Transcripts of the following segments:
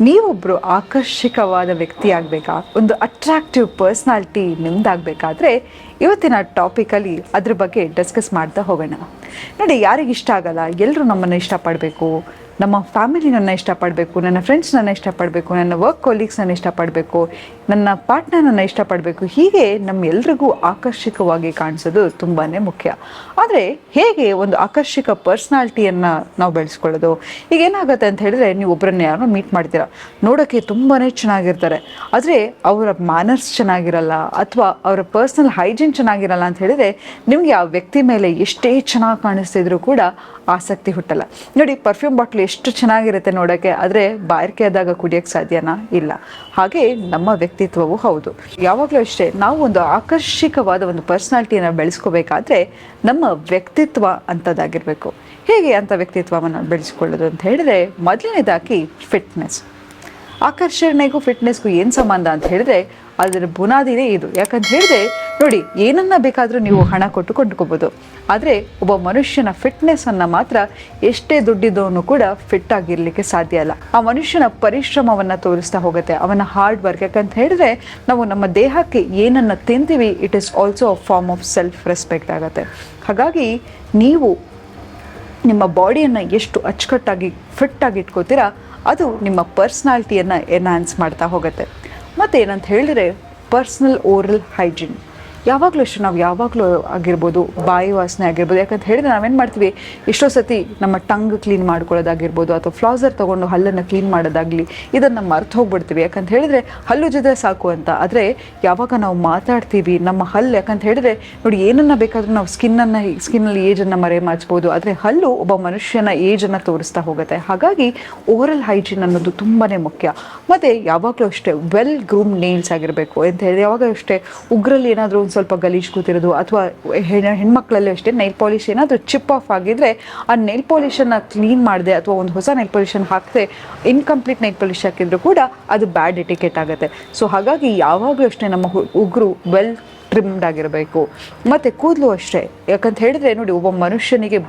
ನೀವೊಬ್ಬರು ಆಕರ್ಷಕವಾದ ವ್ಯಕ್ತಿಯಾಗಬೇಕಾ? ಒಂದು attractive personality ನಿಮ್ದಾಗಬೇಕಾದ್ರೆ ಇವತ್ತಿನ ಟಾಪಿಕಲ್ಲಿ ಅದ್ರ ಬಗ್ಗೆ ಡಿಸ್ಕಸ್ ಮಾಡ್ತಾ ಹೋಗೋಣ. ನೋಡಿ ಯಾರಿಗೆ ಇಷ್ಟ ಆಗಲ್ಲ? ಎಲ್ಲರೂ ನಮ್ಮನ್ನು ಇಷ್ಟಪಡಬೇಕು? ನಮ್ಮ ಫ್ಯಾಮಿಲಿ ನನ್ನ ಇಷ್ಟಪಡಬೇಕು, ನನ್ನ ಫ್ರೆಂಡ್ಸ್ ನನ್ನ ಇಷ್ಟಪಡಬೇಕು, ನನ್ನ ವರ್ಕ್ ಕೊಲೀಗ್ಸ್ ನನ್ನ ಇಷ್ಟಪಡಬೇಕು, ನನ್ನ ಪಾರ್ಟ್ನರ್ ನನ್ನ ಇಷ್ಟಪಡಬೇಕು. ಹೀಗೆ ನಮ್ಮೆಲ್ರಿಗೂ ಆಕರ್ಷಕವಾಗಿ ಕಾಣಿಸೋದು ತುಂಬಾ ಮುಖ್ಯ. ಆದರೆ ಹೇಗೆ ಒಂದು ಆಕರ್ಷಕ ಪರ್ಸ್ನಾಲಿಟಿಯನ್ನು ನಾವು ಬೆಳೆಸ್ಕೊಳ್ಳೋದು? ಈಗ ಏನಾಗುತ್ತೆ ಅಂತ ಹೇಳಿದ್ರೆ ನೀವು ಒಬ್ಬರನ್ನ ಯಾರೋ ಮೀಟ್ ಮಾಡ್ತೀರಾ? ನೋಡೋಕ್ಕೆ ತುಂಬಾ ಚೆನ್ನಾಗಿರ್ತಾರೆ. ಆದರೆ ಅವರ ಮ್ಯಾನರ್ಸ್ ಚೆನ್ನಾಗಿರಲ್ಲ ಅಥವಾ ಅವರ ಪರ್ಸ್ನಲ್ ಹೈಜೀನ್ ಚೆನ್ನಾಗಿರಲ್ಲ ಅಂತ ಹೇಳಿದ್ರೆ ನಿಮಗೆ ಆ ವ್ಯಕ್ತಿ ಮೇಲೆ ಎಷ್ಟೇ ಚೆನ್ನಾಗಿ ಕಾಣಿಸ್ತಿದ್ರು ಕೂಡ ಆಸಕ್ತಿ ಹುಟ್ಟಲ್ಲ. ನೋಡಿ ಪರ್ಫ್ಯೂಮ್ ಬಾಟ್ಲ್ ಎಷ್ಟು ಚೆನ್ನಾಗಿರುತ್ತೆ ನೋಡೋಕ್ಕೆ, ಆದರೆ ಬಾಯಾರಿಕೆ ಆದಾಗ ಕುಡಿಯೋಕ್ಕೆ ಸಾಧ್ಯನಾ? ಇಲ್ಲ. ಹಾಗೆ ನಮ್ಮ ವ್ಯಕ್ತಿತ್ವವೂ ಹೌದು. ಯಾವಾಗಲೂ ಅಷ್ಟೇ, ನಾವು ಒಂದು ಆಕರ್ಷಕವಾದ ಒಂದು ಪರ್ಸ್ನಾಲಿಟಿಯನ್ನು ಬೆಳೆಸ್ಕೋಬೇಕಾದ್ರೆ ನಮ್ಮ ವ್ಯಕ್ತಿತ್ವ ಅಂಥದ್ದಾಗಿರಬೇಕು. ಹೇಗೆ ಅಂಥ ವ್ಯಕ್ತಿತ್ವವನ್ನು ಬೆಳೆಸ್ಕೊಳ್ಳೋದು ಅಂತ ಹೇಳಿದ್ರೆ, ಮೊದಲನೇದಾಗಿ ಫಿಟ್ನೆಸ್. ಆಕರ್ಷಣೆಗೂ ಫಿಟ್ನೆಸ್ಗೂ ಏನು ಸಂಬಂಧ ಅಂತ ಹೇಳಿದ್ರೆ, ಅದರ ಬುನಾದಿನೇ ಇದು. ಯಾಕಂತ ಹೇಳಿದ್ರೆ ನೋಡಿ, ಏನನ್ನ ಬೇಕಾದರೂ ನೀವು ಹಣ ಕೊಟ್ಟು ಕೊಂಡ್ಕೋಬೋದು. ಆದರೆ ಒಬ್ಬ ಮನುಷ್ಯನ ಫಿಟ್ನೆಸ್ಸನ್ನು ಮಾತ್ರ ಎಷ್ಟೇ ದುಡ್ಡಿದ್ದವನು ಕೂಡ ಫಿಟ್ ಆಗಿರಲಿಕ್ಕೆ ಸಾಧ್ಯ ಅಲ್ಲ. ಆ ಮನುಷ್ಯನ ಪರಿಶ್ರಮವನ್ನು ತೋರಿಸ್ತಾ ಹೋಗುತ್ತೆ. ಅವನ ಹಾರ್ಡ್ ವರ್ಕ್ ಯಾಕಂತ ಹೇಳಿದ್ರೆ ನಾವು ನಮ್ಮ ದೇಹಕ್ಕೆ ಏನನ್ನು ತಿಂತೀವಿ it is also a form of self respect ಆಗುತ್ತೆ. ಹಾಗಾಗಿ ನೀವು ನಿಮ್ಮ ಬಾಡಿಯನ್ನು ಎಷ್ಟು ಅಚ್ಚುಕಟ್ಟಾಗಿ ಫಿಟ್ಟಾಗಿ ಇಟ್ಕೋತೀರಾ, ಅದು ನಿಮ್ಮ ಪರ್ಸ್ನಾಲಿಟಿಯನ್ನು ಎನ್ಹಾನ್ಸ್ ಮಾಡ್ತಾ ಹೋಗುತ್ತೆ. ಮತ್ತೇನಂತ ಏನಂತ ಹೇಳಿದರೆ ಪರ್ಸ್ನಲ್ ಓರಲ್ ಹೈಜೀನ್ ಯಾವಾಗಲೂ ಅಷ್ಟೇ ನಾವು ಯಾವಾಗಲೂ ಆಗಿರ್ಬೋದು, ಬಾಯಿ ವಾಸನೆ ಆಗಿರ್ಬೋದು, ಯಾಕಂತ ಹೇಳಿದ್ರೆ ನಾವೇನು ಮಾಡ್ತೀವಿ? ಎಷ್ಟೋ ಸತಿ ನಮ್ಮ ಟಂಗ್ ಕ್ಲೀನ್ ಮಾಡ್ಕೊಳ್ಳೋದಾಗಿರ್ಬೋದು, ಅಥವಾ ಫ್ಲಾಸರ್ ತೊಗೊಂಡು ಹಲ್ಲನ್ನು ಕ್ಲೀನ್ ಮಾಡೋದಾಗಲಿ, ಇದನ್ನು ಮರ್ತು ಹೋಗ್ಬಿಡ್ತೀವಿ. ಯಾಕಂತ ಹೇಳಿದ್ರೆ ಹಲ್ಲು ಜೊತೆ ಸಾಕು ಅಂತ. ಆದರೆ ಯಾವಾಗ ನಾವು ಮಾತಾಡ್ತೀವಿ, ನಮ್ಮ ಹಲ್ಲು, ಯಾಕಂತ ಹೇಳಿದ್ರೆ ನೋಡಿ ಏನನ್ನ ಬೇಕಾದರೂ ನಾವು ಸ್ಕಿನ್ನನ್ನು ಸ್ಕಿನ್ನಲ್ಲಿ ಏಜನ್ನು ಮರೆ ಮಾಚ್ಬೋದು ಆದರೆ ಹಲ್ಲು ಒಬ್ಬ ಮನುಷ್ಯನ ಏಜನ್ನು ತೋರಿಸ್ತಾ ಹೋಗುತ್ತೆ. ಹಾಗಾಗಿ ಓರಲ್ ಹೈಜೀನ್ ಅನ್ನೋದು ತುಂಬಾ ಮುಖ್ಯ. ಮತ್ತು ಯಾವಾಗಲೂ ಅಷ್ಟೇ ವೆಲ್ ಗ್ರೂಮ್ ನೇಲ್ಸ್ ಆಗಿರಬೇಕು. ಅಂತ ಹೇಳಿ ಯಾವಾಗ ಅಷ್ಟೇ ಉಗ್ರಲ್ಲಿ ಏನಾದರೂ ಸ್ವಲ್ಪ ಗಲೀಜು ಕೂತಿರೋದು ಅಥವಾ ಹೆಣ್ಮಕ್ಳಲ್ಲೂ ಅಷ್ಟೇ ನೈಲ್ ಪಾಲಿಶ್ ಏನಾದರೂ ಚಿಪ್ ಆಫ್ ಆಗಿದ್ರೆ ಆ ನೈಲ್ ಪಾಲಿಶನ್ನು ಕ್ಲೀನ್ ಮಾಡಿದೆ ಅಥವಾ ಒಂದು ಹೊಸ ನೈಲ್ ಪಾಲಿಶನ್ ಹಾಕಿದೆ ಇನ್ಕಂಪ್ಲೀಟ್ ನೈಲ್ ಪಾಲಿಶ್ ಹಾಕಿದ್ರು ಕೂಡ ಅದು ಬ್ಯಾಡ್ ಎಟಿಕೆಟ್ ಆಗುತ್ತೆ. ಸೊ ಹಾಗಾಗಿ ಯಾವಾಗಲೂ ಅಷ್ಟೇ ನಮ್ಮ ಉಗುರು ವೆಲ್ ಟ್ರಿಮ್ಡ್ ಆಗಿರಬೇಕು. ಮತ್ತು ಕೂದಲು ಅಷ್ಟೇ. ಯಾಕಂತ ಹೇಳಿದ್ರೆ ನೋಡಿ, ಒಬ್ಬ ಮನುಷ್ಯನಿಗೆ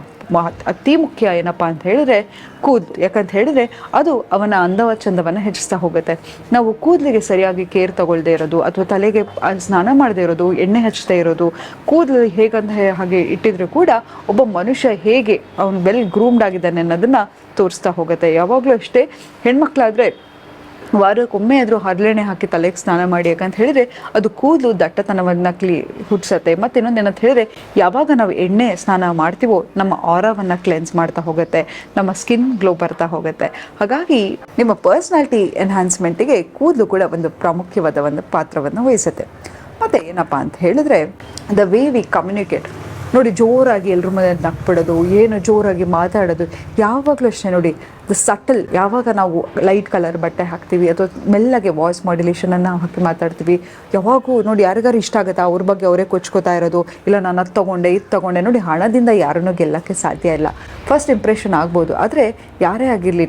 ಅತಿ ಮುಖ್ಯ ಏನಪ್ಪ ಅಂತ ಹೇಳಿದ್ರೆ ಕೂದಲು. ಯಾಕಂತ ಹೇಳಿದ್ರೆ ಅದು ಅವನ ಅಂದವ ಚಂದವನ್ನು ಹೆಚ್ಚಿಸ್ತಾ ಹೋಗುತ್ತೆ. ನಾವು ಕೂದಲಿಗೆ ಸರಿಯಾಗಿ ಕೇರ್ ತಗೊಳ್ದೇ ಇರೋದು, ಅಥವಾ ತಲೆಗೆ ಸ್ನಾನ ಮಾಡದೇ ಇರೋದು, ಎಣ್ಣೆ ಹಚ್ಚದೇ ಇರೋದು, ಕೂದಲು ಹೇಗಂತ ಹಾಗೆ ಇಟ್ಟಿದ್ರು ಕೂಡ ಒಬ್ಬ ಮನುಷ್ಯ ಹೇಗೆ ಅವನು ವೆಲ್ ಗ್ರೂಮ್ಡ್ ಆಗಿದ್ದಾನೆ ಅನ್ನೋದನ್ನ ತೋರಿಸ್ತಾ ಹೋಗುತ್ತೆ. ಯಾವಾಗಲೂ ಅಷ್ಟೇ ಹೆಣ್ಮಕ್ಳಾದ್ರೆ ವಾರಕ್ಕೊಮ್ಮೆ ಆದರೂ ಹರಳೆಣ್ಣೆ ಹಾಕಿ ತಲೆಗೆ ಸ್ನಾನ ಮಾಡಿ, ಯಾಕಂತ ಹೇಳಿದ್ರೆ ಅದು ಕೂದಲು ದಟ್ಟತನವನ್ನು ಕ್ಲೀ ಹುಟ್ಟಿಸುತ್ತೆ. ಮತ್ತು ಇನ್ನೊಂದು ಏನಂತ ಹೇಳಿದ್ರೆ, ಯಾವಾಗ ನಾವು ಎಣ್ಣೆ ಸ್ನಾನ ಮಾಡ್ತೀವೋ, ನಮ್ಮ ಆರವನ್ನು ಕ್ಲೆನ್ಸ್ ಮಾಡ್ತಾ ಹೋಗುತ್ತೆ, ನಮ್ಮ ಸ್ಕಿನ್ ಗ್ಲೋ ಬರ್ತಾ ಹೋಗುತ್ತೆ. ಹಾಗಾಗಿ ನಿಮ್ಮ ಪರ್ಸ್ನಾಲಿಟಿ ಎನ್ಹಾನ್ಸ್ಮೆಂಟಿಗೆ ಕೂದಲು ಕೂಡ ಒಂದು ಪ್ರಾಮುಖ್ಯವಾದ ಒಂದು ಪಾತ್ರವನ್ನು ವಹಿಸುತ್ತೆ. ಮತ್ತು ಏನಪ್ಪ ಅಂತ ಹೇಳಿದ್ರೆ ದ ವೇ ವಿ ಕಮ್ಯುನಿಕೇಟ್ ನೋಡಿ ಜೋರಾಗಿ ಎಲ್ಲರ ಮನೆಯಲ್ಲಿ ನಕ್ಬಿಡೋದು ಏನು ಜೋರಾಗಿ ಮಾತಾಡೋದು, ಯಾವಾಗಲೂ ಅಷ್ಟೇ ನೋಡಿ ದ ಸಟಲ್ ಯಾವಾಗ ನಾವು ಲೈಟ್ ಕಲರ್ ಬಟ್ಟೆ ಹಾಕ್ತೀವಿ ಅಥವಾ ಮೆಲ್ಲಗೆ ವಾಯ್ಸ್ ಮಾಡ್ಯುಲೇಷನನ್ನು ಹಾಕಿ ಮಾತಾಡ್ತೀವಿ. ಯಾವಾಗೂ ನೋಡಿ ಯಾರಿಗಾರು ಇಷ್ಟ ಆಗುತ್ತಾ, ಅವ್ರ ಬಗ್ಗೆ ಅವರೇ ಕೊಚ್ಕೋತಾ ಇರೋದು, ಇಲ್ಲ ನಾನು ಅದು ತೊಗೊಂಡೆ, ಇದು ತೊಗೊಂಡೆ, ನೋಡಿ ಹಣದಿಂದ ಯಾರನ್ನೂ ಗೆಲ್ಲಕ್ಕೆ ಸಾಧ್ಯ ಇಲ್ಲ. ಫಸ್ಟ್ ಇಂಪ್ರೆಷನ್ ಆಗ್ಬೋದು, ಆದರೆ ಯಾರೇ ಆಗಿರಲಿ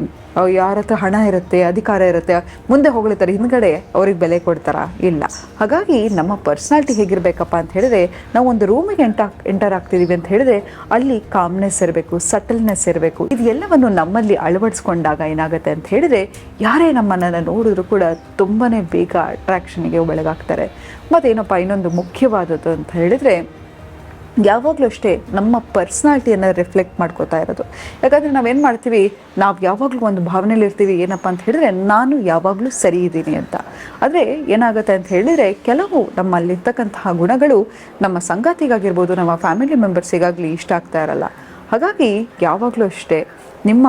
ಯಾರ ಹತ್ರ ಹಣ ಇರುತ್ತೆ, ಅಧಿಕಾರ ಇರುತ್ತೆ, ಮುಂದೆ ಹೋಗ್ಲಿತಾರೆ ಹಿಂದ್ಗಡೆ ಅವ್ರಿಗೆ ಬೆಲೆ ಕೊಡ್ತಾರಾ? ಇಲ್ಲ. ಹಾಗಾಗಿ ನಮ್ಮ ಪರ್ಸ್ನಾಲಿಟಿ ಹೇಗಿರಬೇಕಪ್ಪ ಅಂತ ಹೇಳಿದ್ರೆ, ನಾವು ಒಂದು ರೂಮಿಗೆ ಎಂಟ ಎಂಟರ್ ಆಗ್ತಿದೀವಿ ಅಂತ ಹೇಳಿದ್ರೆ, ಅಲ್ಲಿ ಕಾಮ್ನೆಸ್ ಇರಬೇಕು ಸಟಲ್ನೆಸ್ ಇರಬೇಕು. ಇದು ನಮ್ಮಲ್ಲಿ ನಮ್ಮಲ್ಲಿ ಅಳವಡಿಸ್ಕೊಂಡಾಗ ಏನಾಗುತ್ತೆ ಅಂತ ಹೇಳಿದರೆ, ಯಾರೇ ನಮ್ಮನ್ನು ನೋಡಿದ್ರು ಕೂಡ ತುಂಬಾ ಬೇಗ ಅಟ್ರ್ಯಾಕ್ಷನ್ಗೆ ಒಳಗಾಗ್ತಾರೆ. ಮತ್ತೇನಪ್ಪ, ಇನ್ನೊಂದು ಮುಖ್ಯವಾದದ್ದು ಅಂತ ಹೇಳಿದರೆ, ಯಾವಾಗಲೂ ಅಷ್ಟೇ ನಮ್ಮ ಪರ್ಸ್ನಾಲಿಟಿಯನ್ನು ರಿಫ್ಲೆಕ್ಟ್ ಮಾಡ್ಕೋತಾ ಇರೋದು. ಯಾಕಂದರೆ ನಾವೇನು ಮಾಡ್ತೀವಿ, ನಾವು ಯಾವಾಗಲೂ ಒಂದು ಭಾವನೆಯಲ್ಲಿ ಇರ್ತೀವಿ, ಏನಪ್ಪ ಅಂತ ಹೇಳಿದ್ರೆ, ನಾನು ಯಾವಾಗಲೂ ಸರಿ ಇದ್ದೀನಿ ಅಂತ. ಆದರೆ ಏನಾಗುತ್ತೆ ಅಂತ ಹೇಳಿದರೆ, ಕೆಲವು ನಮ್ಮಲ್ಲಿರ್ತಕ್ಕಂತಹ ಗುಣಗಳು ನಮ್ಮ ಸಂಗಾತಿಗಾಗಿರ್ಬೋದು, ನಮ್ಮ ಫ್ಯಾಮಿಲಿ ಮೆಂಬರ್ಸಿಗಾಗಲಿ ಇಷ್ಟ ಆಗ್ತಾ ಇರಲ್ಲ. ಹಾಗಾಗಿ ಯಾವಾಗಲೂ ಅಷ್ಟೇ ನಿಮ್ಮ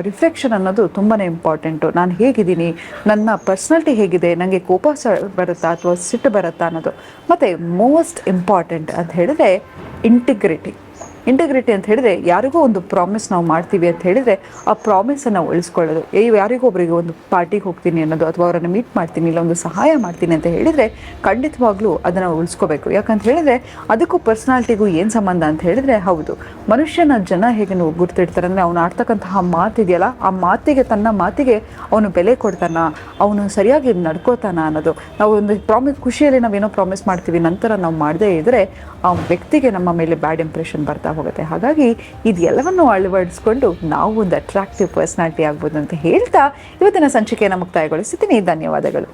ರಿಫ್ಲೆಕ್ಷನ್ ಅನ್ನೋದು ತುಂಬಾ ಇಂಪಾರ್ಟೆಂಟು ನಾನು ಹೇಗಿದ್ದೀನಿ? ನನ್ನ ಪರ್ಸ್ನಾಲಿಟಿ ಹೇಗಿದೆ? ನನಗೆ ಕೋಪ ಬರುತ್ತಾ ಅಥವಾ ಸಿಟ್ಟು ಬರುತ್ತಾ ಅನ್ನೋದು. ಮತ್ತು ಮೋಸ್ಟ್ ಇಂಪಾರ್ಟೆಂಟ್ ಅಂತ ಹೇಳಿದ್ರೆ ಇಂಟಿಗ್ರಿಟಿ ಇಂಟಿಗ್ರಿಟಿ ಅಂತ ಹೇಳಿದ್ರೆ ಯಾರಿಗೋ ಒಂದು ಪ್ರಾಮಿಸ್ ನಾವು ಮಾಡ್ತೀವಿ ಅಂತ ಹೇಳಿದ್ರೆ ಆ ಪ್ರಾಮಿಸನ್ನು ಉಳಿಸ್ಕೊಳ್ಳೋದು. ಏ, ಯಾರಿಗೋ ಒಬ್ಬರಿಗೆ ಒಂದು ಪಾರ್ಟಿಗೆ ಹೋಗ್ತೀನಿ ಅನ್ನೋದು ಅಥವಾ ಅವರನ್ನು ಮೀಟ್ ಮಾಡ್ತೀನಿ, ಇಲ್ಲ ಒಂದು ಸಹಾಯ ಮಾಡ್ತೀನಿ ಅಂತ ಹೇಳಿದರೆ ಖಂಡಿತವಾಗ್ಲೂ ಅದನ್ನು ಉಳಿಸ್ಕೋಬೇಕು. ಯಾಕಂತ ಹೇಳಿದ್ರೆ ಅದಕ್ಕೂ ಪರ್ಸ್ನಾಲಿಟಿಗೂ ಏನು ಸಂಬಂಧ ಅಂತ ಹೇಳಿದ್ರೆ ಹೌದು. ಮನುಷ್ಯನ ಜನ ಹೇಗೆ ನಾವು ಗುರ್ತಿಡ್ತಾರೆ ಅಂದರೆ ಅವನು ಆಡ್ತಕ್ಕಂತಹ ಮಾತಿದೆಯಲ್ಲ ಆ ಮಾತಿಗೆ ತನ್ನ ಮಾತಿಗೆ ಅವನು ಬೆಲೆ ಕೊಡ್ತಾನ, ಅವನು ಸರಿಯಾಗಿ ನಡ್ಕೋತಾನ ಅನ್ನೋದು. ನಾವು ಒಂದು ಪ್ರಾಮಿಸ್ ಖುಷಿಯಲ್ಲಿ ನಾವೇನೋ ಪ್ರಾಮಿಸ್ ಮಾಡ್ತೀವಿ, ನಂತರ ನಾವು ಮಾಡದೇ ಇದ್ದರೆ ಆ ವ್ಯಕ್ತಿಗೆ ನಮ್ಮ ಮೇಲೆ ಬ್ಯಾಡ್ ಇಂಪ್ರೆಷನ್ ಬರ್ತಾ ಹೋಗುತ್ತೆ. ಹಾಗಾಗಿ ಇದೆಲ್ಲವನ್ನು ಅಳವಡಿಸ್ಕೊಂಡು ನಾವು ಒಂದು ಅಟ್ರಾಕ್ಟಿವ್ ಪರ್ಸ್ನಾಲಿಟಿ ಆಗ್ಬೋದು ಅಂತ ಹೇಳ್ತಾ ಇವತ್ತಿನ ಸಂಚಿಕೆಯನ್ನು ಮುಕ್ತಾಯಗೊಳಿಸ್ತೀನಿ ಧನ್ಯವಾದಗಳು.